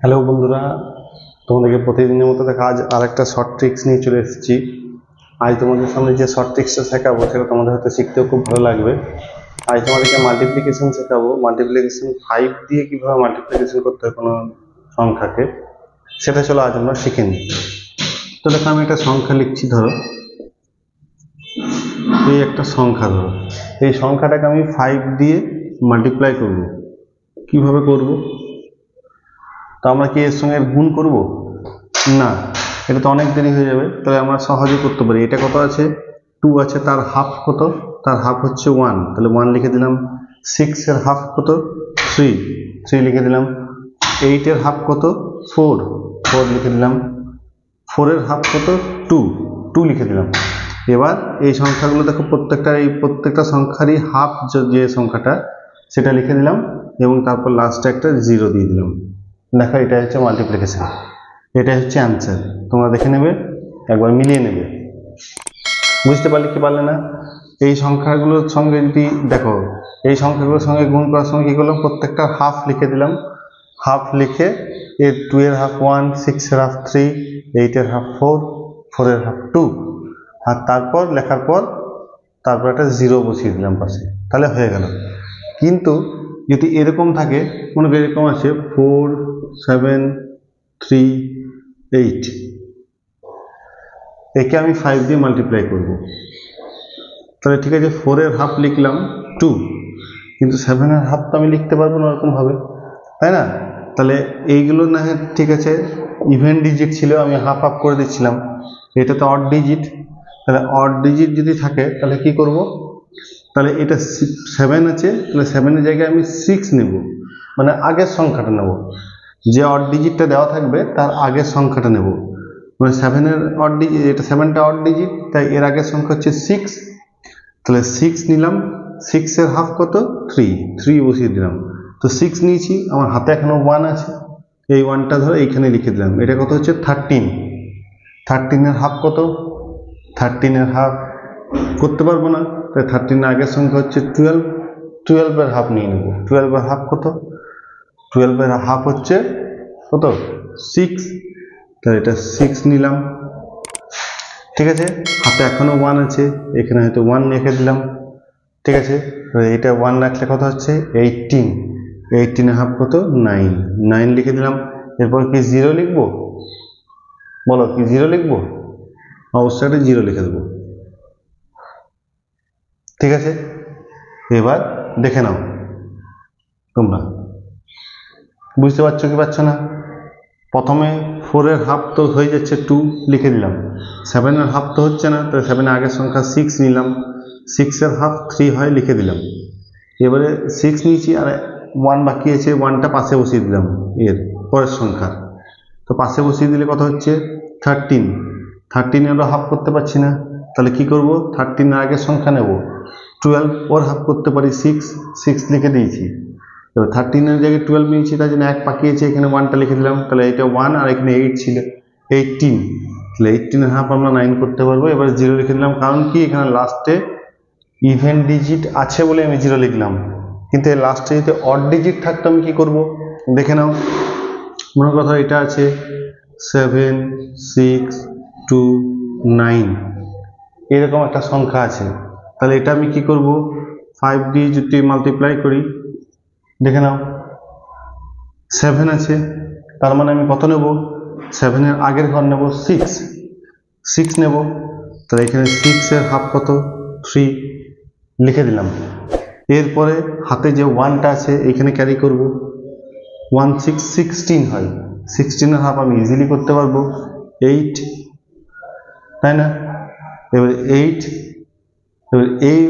Hello বন্ধুরা, তোমাদেরকে প্রতিদিনের মতো দেখা আজ আর শর্ট ট্রিক্স নিয়ে চলে এসেছি। আজ তোমাদের সামনে যে শর্ট ট্রিক্সটা শেখাবো, সেটা তোমাদের হয়তো শিখতেও খুব ভালো লাগবে। আজ তোমাদেরকে মাল্টিপ্লিকেশন শেখাবো। মাল্টিপ্লিকেশন ফাইভ দিয়ে কীভাবে মাল্টিপ্লিকেশন করতে হয় কোনো সংখ্যাকে, সেটা চলো আজ আমরা শিখে নিই। তো দেখো, আমি একটা সংখ্যা লিখছি, ধরো। এই একটা সংখ্যা ধরো। এই সংখ্যাটাকে আমি ফাইভ দিয়ে মাল্টিপ্লাই করব। কীভাবে করব? তো আমরা কি এর সঙ্গে গুণ করব? না, এটা তো অনেক দেরি হয়ে যাবে। তাহলে আমরা সহজে করতে পারি। এটা কত আছে? টু আছে, তার হাফ কত? তার হাফ হচ্ছে ওয়ান তাহলে ওয়ান লিখে দিলাম। সিক্সের হাফ কত? থ্রি থ্রি লিখে দিলাম। এইটের হাফ কত? ফোর ফোর লিখে দিলাম। ফোরের হাফ কত? টু টু লিখে দিলাম। এবার এই সংখ্যাগুলো দেখো, প্রত্যেকটা, এই প্রত্যেকটা সংখ্যারই হাফ যে সংখ্যাটা, সেটা লিখে দিলাম এবং তারপর লাস্টে একটা জিরো দিয়ে দিলাম। দেখো, এটা হচ্ছে মাল্টিপ্লিকেশন এটা হচ্ছে অ্যান্সার তোমরা দেখে নেবে, একবার মিলিয়ে নেবে। বুঝতে পারলে কি পারলে না? এই সংখ্যাগুলোর সঙ্গে যদি, দেখো, এই সংখ্যাগুলোর সঙ্গে গুণ করার সময় কী করলাম? প্রত্যেকটা হাফ লিখে দিলাম। হাফ লিখে এর টু এর হাফ ওয়ান সিক্সের হাফ থ্রি এইটের হাফ ফোর ফোরের হাফ টু আর তারপর, লেখার পর, তারপর একটা জিরো বসিয়ে দিলাম পাশে। তাহলে হয়ে গেল। কিন্তু যদি এরকম থাকে করি এরকম আছে ফোর সেভেন থ্রি এইট একে আমি ফাইভ দিয়ে মাল্টিপ্লাই করব। তাহলে ঠিক আছে ফোরের হাফ লিখলাম টু কিন্তু সেভেনের হাফ তো আমি লিখতে পারব না ওরকমভাবে তাই না? তাহলে এইগুলো না ঠিক আছে ইভেন ডিজিট ছিল আমি হাফ হাফ করে দিচ্ছিলাম। এটা তো অড ডিজিট তাহলে অড ডিজিট যদি থাকে, তাহলে কি করব? তাহলে এটা সেভেন আছে, তাহলে সেভেনের জায়গায় আমি সিক্স নেব। মানে আগের সংখ্যাটা নেব। যে অড ডিজিটটা দেওয়া থাকবে, তার আগের সংখ্যাটা নেব। মানে সেভেনের অড ডিজিট এটা সেভেনটা অড ডিজিট তাই এর আগের সংখ্যা হচ্ছে সিক্স তাহলে সিক্স নিলাম সিক্সের হাফ কত? থ্রি থ্রি বসিয়ে দিলাম। তো সিক্স নিয়েছি, আমার হাতে এখনও ওয়ান আছে। এই ওয়ানটা ধরো এইখানে লিখে দিলাম। এটা কত হচ্ছে? থার্টিন থার্টিনের হাফ কত? থার্টিনের হাফ করতে পারব না। তাই থার্টিনের আগের সংখ্যা হচ্ছে টুয়েলভ টুয়েলভের হাফ নিয়ে নেব। টুয়েলভের হাফ কত? টুয়েলভের হাফ হচ্ছে কত? সিক্স তাহলে এটা সিক্স নিলাম। ঠিক আছে? হাতে এখনও ওয়ান আছে। এখানে হয়তো ওয়ান রেখে দিলাম। ঠিক আছে? এটা ওয়ান রাখলে কত হচ্ছে? এইটিন এইটিনের হাফ কত? নাইন নাইন লিখে দিলাম। এরপর কি জিরো লিখব? বলো কি জিরো লিখব? অবশ্যই একটা জিরো লিখে দেবো। ঠিক আছে? এবার দেখে নাও। তোমরা। বুঝতে পারছ কি পারছ না? প্রথমে ফোরের হাফ তো হয়ে যাচ্ছে টু লিখে দিলাম। সেভেনের হাফ তো হচ্ছে না তো সেভেনের আগের সংখ্যা সিক্স নিলাম। সিক্সের হাফ থ্রি হয়, লিখে দিলাম। এবারে সিক্স নিয়েছি, আর ওয়ান বাকি আছে ওয়ানটা পাশে বসিয়ে দিলাম এর পরের সংখ্যা। তো পাশে বসিয়ে দিলে কত হচ্ছে? থার্টিন থার্টিনেরও হাফ করতে পারছি না। তাহলে কি করব? থার্টিনের আগের সংখ্যা নেব। টুয়েলভ ওর হাফ করতে পারি সিক্স সিক্স লিখে দিয়েছি। এবার থার্টিনের জায়গায় টুয়েলভ নিয়েছি, তার জন্য এক পাকিয়েছে, এখানে ওয়ানটা লিখে দিলাম, তাহলে এটা ওয়ান আর এখানে এইট ছিল। এইটিন তাহলে এইটিনের হাফ আমরা নাইন করতে পারব। এবার জিরো লিখে দিলাম, কারণ কি? এখানে লাস্টে ইভেন ডিজিট আছে বলে আমি জিরো লিখলাম। কিন্তু এর লাস্টে যদি অড ডিজিট থাকতো, আমি কী করব? দেখে নাও। মনে কথা এটা আছে সেভেন সিক্স টু নাইন এরকম একটা সংখ্যা আছে। তাহলে এটা আমি কি করব? ফাইভ দিয়ে যদি মাল্টিপ্লাই করি, দেখে নাও। সেভেন আছে, তার মানে আমি কত নেব? সেভেনের আগের ঘর নেব সিক্স সিক্স নেব। তাহলে এখানে সিক্সের হাফ কত? থ্রি লিখে দিলাম। এরপরে হাতে যে ওয়ানটা আছে, এখানে ক্যারি করব। ওয়ান সিক্স সিক্সটিন হয়। সিক্সটিনের হাফ আমি ইজিলি করতে পারব। এইট তাই না? এবার এইট এই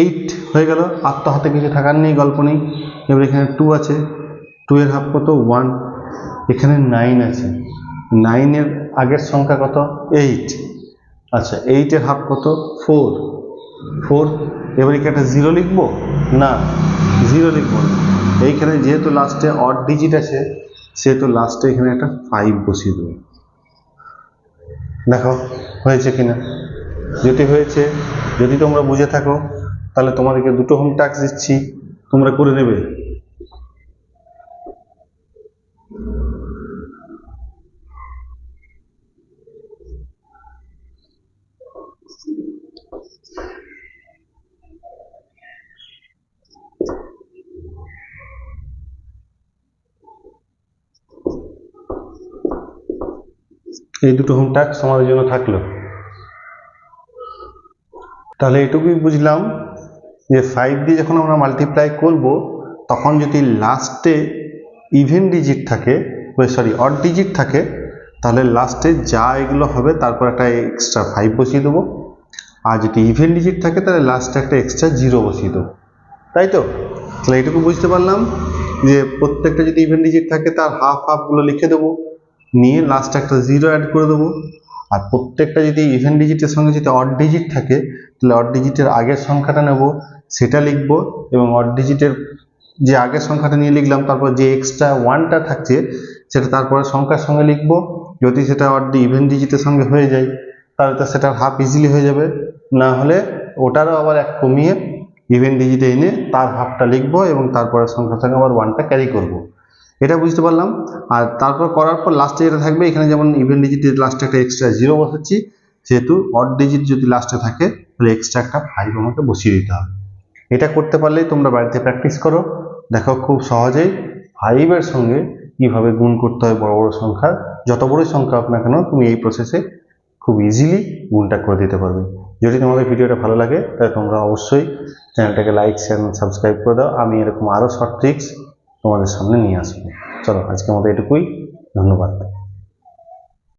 এইট হয়ে গেল আর তো হাতে কিছু থাকার নেই গল্প নেই। এবার এখানে টু আছে টু এর হাফ কত? ওয়ান এখানে নাইন আছে। নাইনের আগের সংখ্যা কত? এইট আচ্ছা এইটের হাফ কত? ফোর ফোর এবার কি একটা জিরো লিখব? না জিরো লিখব না। এইখানে যেহেতু লাস্টে অড ডিজিট আছে, সেহেতু লাস্টে এখানে একটা ফাইভ বসিয়ে দেবো। দেখো, হয়েছে কিনা? যেতে হয়েছে। যদি তোমরা বুঝে থাকো, তাহলে তোমাদেরকে দুটো হোম টাস্ক দিচ্ছি। তোমরা করে নেবে। এই দুটো হোম টাস্ক আমাদের জন্য থাকল। তাহলে এটুকুই বুঝলাম যে ফাইভ দিয়ে যখন আমরা মাল্টিপ্লাই করব, তখন যদি লাস্টে ইভেন ডিজিট থাকে সরি অড ডিজিট থাকে, তাহলে লাস্টে যা এগুলো হবে, তারপর একটা এক্সট্রা ফাইভ বসিয়ে দেবো। আর যদি ইভেন ডিজিট থাকে, তাহলে লাস্টে একটা এক্সট্রা জিরো বসিয়ে দেবো। তাই তো? তাহলে এটুকু বুঝতে পারলাম যে প্রত্যেকটা যদি ইভেন ডিজিট থাকে, তার হাফ হাফগুলো লিখে দেবো। নিয়ে লাস্টে একটা জিরো অ্যাড করে দেবো। আর প্রত্যেকটা যদি ইভেন ডিজিটের সঙ্গে যদি অড ডিজিট থাকে, তাহলে অড ডিজিটের আগের সংখ্যাটা নেব, সেটা লিখব এবং অড ডিজিটের যে আগের সংখ্যাটা নিয়ে লিখলাম, তারপর যে এক্সট্রা ওয়ানটা থাকছে, সেটা তারপরে সংখ্যার সঙ্গে লিখব। যদি সেটা অড ইভেন ডিজিটের সঙ্গে হয়ে যায়, তাহলে তো সেটার হাফ ইজিলি হয়ে যাবে। না হলে ওটারও আবার এক কমিয়ে ইভেন ডিজিটে এনে তার হাফটা লিখব এবং তারপরে সংখ্যার সঙ্গে আবার ওয়ানটা ক্যারি করব। এটা বুঝতে পারলাম। আর তারপর করার পর লাস্টে যেটা থাকবে, এখানে যেমন ইভেন ডিজিটের লাস্টে একটা এক্সট্রা জিরো বসাচ্ছি যেহেতু অড ডিজিট যদি লাস্টে থাকে, তাহলে এক্সট্রা একটা ফাইভ আমাকে বসিয়ে দিতে হবে। এটা করতে পারলেই তোমরা বাড়িতে প্র্যাকটিস করো। দেখো খুব সহজেই ফাইভের সঙ্গে কীভাবে গুণ করতে হয় বড় বড় সংখ্যার, যত বড়ই সংখ্যা হোক না কেন, তুমি এই প্রসেসে খুব ইজিলি গুণটা করে দিতে পারবে। যদি তোমাদের ভিডিওটা ভালো লাগে, তাহলে তোমরা অবশ্যই চ্যানেলটাকে লাইক শেয়ার সাবস্ক্রাইব করে দাও। আমি এরকম আরও শর্ট ট্রিক্স তোমাদের সামনে নিয়ে আসব। চলো আজকের মতো এটুকুই। ধন্যবাদ।